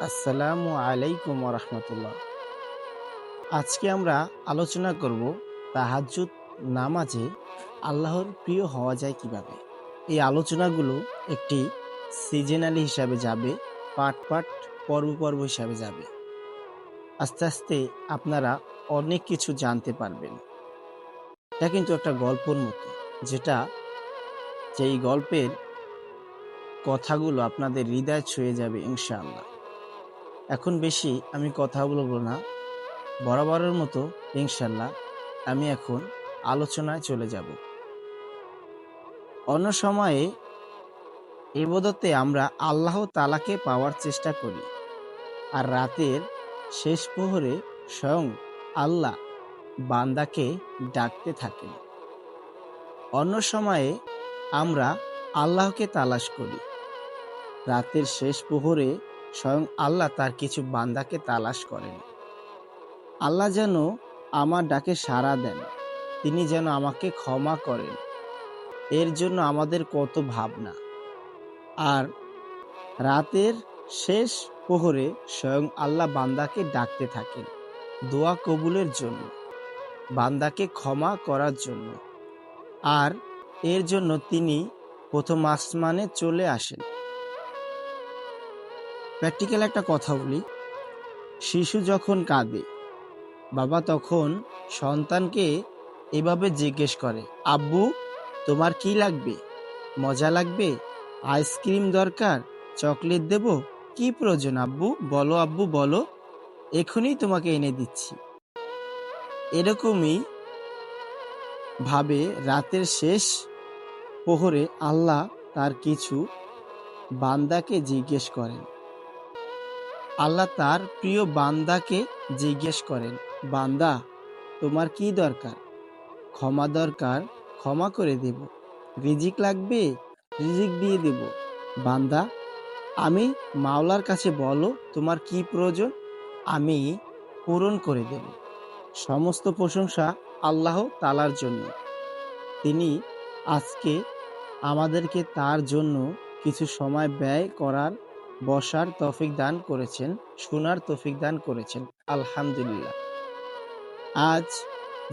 আসসালামু আলাইকুম রহমতুল্লাহ আজকে আমরা আলোচনা করব তাহাজ্জুদ নামাজে আল্লাহর প্রিয় হওয়া যায় কীভাবে? এই আলোচনাগুলো একটি সিজনালি হিসাবে যাবে পাট পাট পর্ব পর্ব হিসাবে যাবে। আস্তে আস্তে আপনারা অনেক কিছু জানতে পারবেন। এটা কিন্তু একটা গল্পর মতো, যেটা যেই গল্পের কথাগুলো আপনাদের হৃদয় ছুঁয়ে যাবে ইনশাআল্লাহ। এখন বেশি আমি কথা বলব না। বরাবরের মতো, ইনশাল্লাহ, আমি এখন আলোচনায় চলে যাব। অন্য সময়ে এবদতে আমরা আল্লাহ তালাকে পাওয়ার চেষ্টা করি। আর রাতের শেষ প্রহরে স্বয়ং আল্লাহ বান্দাকে ডাকতে থাকেন। অন্য সময়ে আমরা আল্লাহকে তালাশ করি। রাতের শেষ প্রহরে স্বয়ং আল্লাহ তার কিছু বান্দাকে তালাশ করেন। আল্লাহ যেন আমার ডাকে সাড়া দেন, তিনি যেন আমাকে ক্ষমা করেন। এর জন্য আমাদের কত ভাবনা। আর রাতের শেষ প্রহরে স্বয়ং আল্লাহ বান্দাকে ডাকতে থাকেন, দোয়া কবুলের জন্য, বান্দাকে ক্ষমা করার জন্য। আর এর জন্য তিনি প্রথম আসমানে চলে আসেন। প্র্যাকটিক্যাল একটা কথা বলি। শিশু যখন কাঁদে, বাবা তখন সন্তানকে এভাবে জিজ্ঞেস করে, আব্বু, তোমার কি লাগবে? মজা লাগবে? আইসক্রিম দরকার? চকলেট দেব? কি প্রয়োজন আব্বু? বলো আব্বু, বলো। এখনই তোমাকে এনে দিচ্ছি। এরকমই ভাবে রাতের শেষ প্রহরে আল্লাহ তার কিছু বান্দাকে জিজ্ঞেস করেন। আল্লাহ তার প্রিয় বান্দাকে জিজ্ঞেস করেন, বান্দা, তোমার কি দরকার? ক্ষমা দরকার, ক্ষমা করে দেব। রিজিক লাগবে, রিজিক দিয়ে দেব। বান্দা, আমি মাওলার কাছে বলো, তোমার কি প্রয়োজন? আমি পূরণ করে দেব। সমস্ত প্রশংসা আল্লাহ তালার জন্য। তিনি আজকে আমাদেরকে তার জন্য কিছু সময় ব্যয় করার বসার তৌফিক দান করেছেন, শোনার তৌফিক দান করেছেন। আলহামদুলিল্লাহ। আজ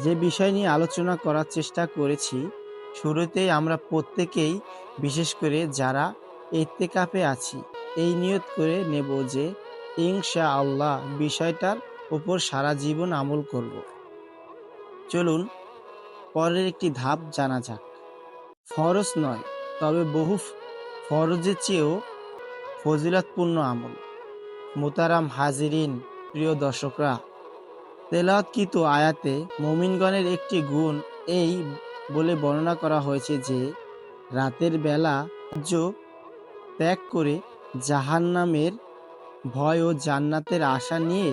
যে বিষয় নিয়ে আলোচনা করার চেষ্টা করেছি, শুরুতেই আমরা প্রত্যেকেই, বিশেষ করে যারা এতেকাপে আছি, এই নিয়ত করে নেব যে ইনশা আল্লাহ বিষয়টার উপর সারা জীবন আমল করব। চলুন, পরের একটি ধাপ জানা যাক। ফরজ নয়, তবে বহু ফরজের চেয়েও ফজিলতপূর্ণ আমল। মোতারাম হাজিরিন, প্রিয় দর্শকরা, তেলাওয়াতকৃত আয়াতে মমিনগণের একটি গুণ এই বলে বর্ণনা করা হয়েছে যে, রাতের বেলা ত্যাগ করে জাহান্নামের ভয় ও জান্নাতের আশা নিয়ে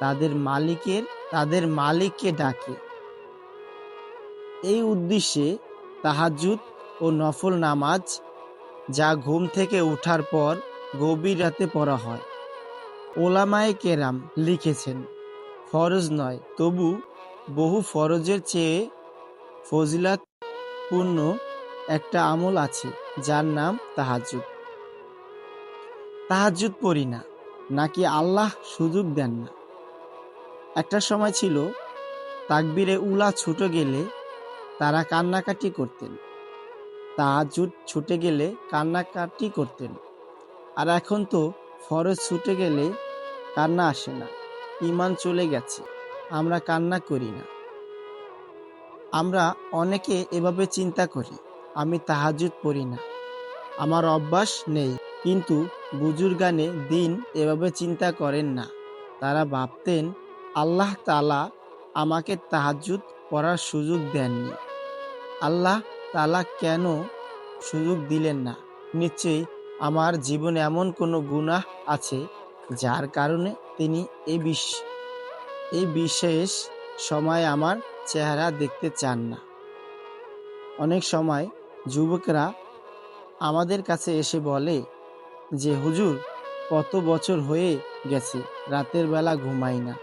তাদের মালিকের, তাদের মালিককে ডাকে। এই উদ্দেশ্যে তাহাজুদ ও নফল নামাজ যা ঘুম থেকে ওঠার পর গভীর রাতে পড়া হয়। ওলামায়ে কেরাম লিখেছেন, ফরজ নয়, তবু বহু ফরজের চেয়ে ফজিলাতপূর্ণ একটা আমল আছে, যার নাম তাহাজুদ তাহাজুদ পড়ি না, নাকি আল্লাহ সুযোগ দেন না। একটা সময় ছিল, তাকবিরে উলা ছুটে গেলে তারা কান্নাকাটি করতেন। তাহাজুদ ছুটে গেলে কান্নাকাটি করতেন। আর এখন তো ফরজ ছুটে গেলে কান্না আসে না। ইমান চলে গেছে, আমরা কান্না করি না। আমরা অনেকে এভাবে চিন্তা করি, আমি তাহাজুদ পড়ি না। আমার অভ্যাস নেই, কিন্তু বুজুর্গানে দিন এভাবে চিন্তা করেন না। তারা ভাবতেন, আল্লাহ তালা আমাকে তাহাজুদ পড়ার সুযোগ দেননি। আল্লাহ তালা কেন সুযোগ দিলেন না? নিশ্চয়ই আমার জীবনে এমন কোনো গুনাহ আছে যার কারণে তিনি এই বিশ এই বিশেষ সময় আমার চেহারা দেখতে চান না। অনেক সময় যুবকরা আমাদের কাছে এসে বলে যে, হুজুর, কত বছর হয়ে গেছে, রাতের বেলা ঘুমাই না।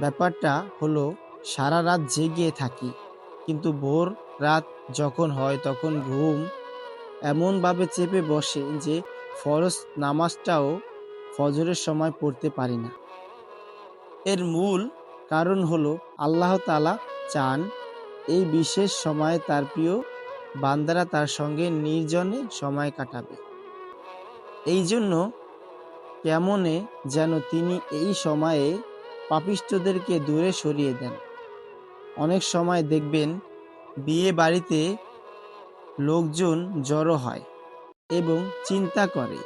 ব্যাপারটা হলো সারা রাত জেগে থাকি, কিন্তু ভোর রাত যখন হয় তখন ঘুম এমনভাবে চেপে বসে যে ফরজ নামাজটাও ফজরের সময় পড়তে পারি না। এর মূল কারণ হলো আল্লাহ তালা চান এই বিশেষ সময়ে তার প্রিয় বান্দারা তার সঙ্গে নির্জনে সময় কাটাবে। এই জন্য কেমনে যেন তিনি এই সময়ে পাপিষ্টদেরকে দূরে সরিয়ে দেন। অনেক সময় দেখবেন বিয়ে বাড়িতে লোকজন জড়ো হয় এবং চিন্তা করে।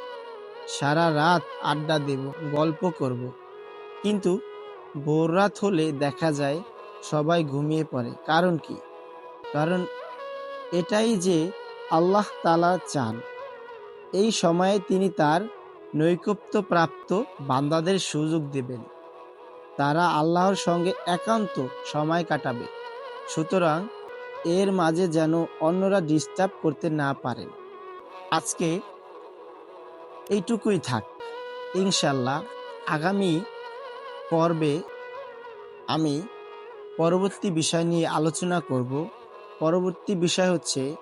সারা রাত আড্ডা দেব, গল্প করব। কিন্তু ভোর রাত হলে দেখা যায় সবাই ঘুমিয়ে পড়ে। কারণ কি? কারণ এটাই যে আল্লাহ তালা চান। এই সময়ে তিনি তার নৈকট্যপ্রাপ্ত বান্দাদের সুযোগ দেবেন। তারা আল্লাহর সঙ্গে একান্ত সময় কাটাবে। সুতরাং এর মাঝে যেন অন্যরা ডিস্টার্ব করতে না পারেন। আজকে এইটুকুই থাক। ইনশাল্লাহ আগামী পর্বে আমি পরবর্তী বিষয় নিয়ে আলোচনা করব। পরবর্তী বিষয় হচ্ছে,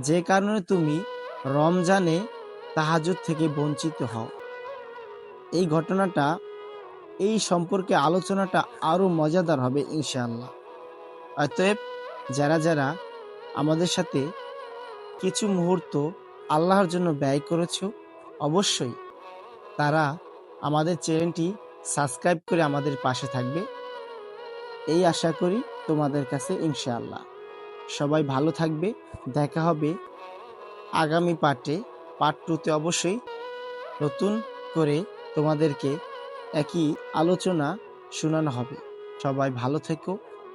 যে কারণে তুমি রমজানে তাহাজুদ থেকে বঞ্চিত হও। এই ঘটনাটা, এই সম্পর্কে আলোচনাটা আরও মজাদার হবে ইনশাআল্লাহ অতএব যারা যারা আমাদের সাথে কিছু মুহূর্ত আল্লাহর জন্য ব্যয় করেছ, অবশ্যই তারা আমাদের চ্যানেলটি সাবস্ক্রাইব করে আমাদের পাশে থাকবে। এই আশা করি তোমাদের কাছে ইনশাআল্লাহ। সবাই ভালো থাকবে। দেখা হবে আগামী পার্টে পার্ট টুতে অবশ্যই নতুন করে তোমাদেরকে একই আলোচনা শোনানো হবে। সবাই ভালো থেকো।